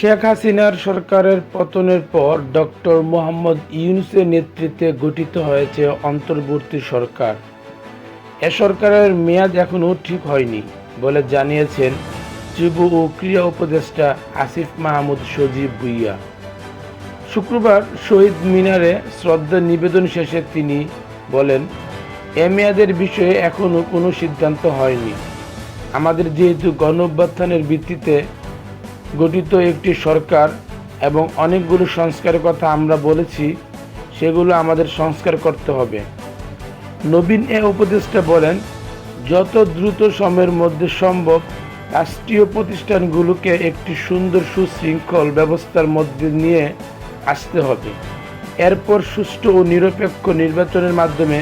শেখ হাসিনার সরকারের পতনের পর ডক্টর মোহাম্মদ ইউনুসের নেতৃত্বে গঠিত হয়েছে অন্তর্বর্তী সরকার। এ সরকারের মেয়াদ এখনও ঠিক হয়নি বলে জানিয়েছেন যুব ও ক্রীড়া উপদেষ্টা আসিফ মাহমুদ সজীব ভুইয়া। শুক্রবার শহীদ মিনারে শ্রদ্ধা নিবেদন শেষে তিনি বলেন, এ মেয়াদের বিষয়ে এখনও কোনো সিদ্ধান্ত হয়নি। আমাদের যেহেতু গণ ভিত্তিতে গঠিত একটি সরকার এবং অনেকগুলো সংস্কারের কথা আমরা বলেছি, সেগুলো আমাদের সংস্কার করতে হবে। নবীন এ উপদেষ্টা বলেন, যত দ্রুত সময়ের মধ্যে সম্ভব, রাষ্ট্রীয় প্রতিষ্ঠানগুলোকে একটি সুন্দর সুশৃঙ্খল ব্যবস্থার মধ্যে নিয়ে আসতে হবে। এরপর সুষ্ঠু ও নিরপেক্ষ নির্বাচনের মাধ্যমে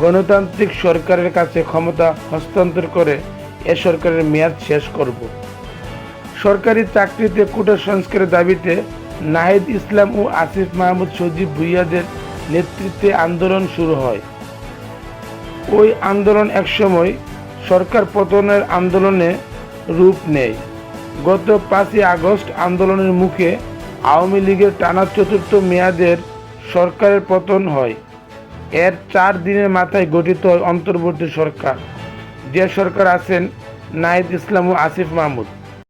গণতান্ত্রিক সরকারের কাছে ক্ষমতা হস্তান্তর করে এ সরকারের মেয়াদ শেষ করব। সরকারি চাকরিতে কোটা সংস্কারের দাবিতে নাহিদ ইসলাম ও আসিফ মাহমুদ সজীব ভুইয়াদের নেতৃত্বে আন্দোলন শুরু হয়। ওই আন্দোলন একসময় সরকার পতনের আন্দোলনে রূপ নেয়। গত পাঁচই আগস্ট আন্দোলনের মুখে আওয়ামী লীগের টানা চতুর্থ মেয়াদের সরকারের পতন হয়। এর চার দিনের মাথায় গঠিত হয় অন্তর্বর্তী সরকার। যে সরকার আছেন নাহিদ ইসলাম ও আসিফ মাহমুদ।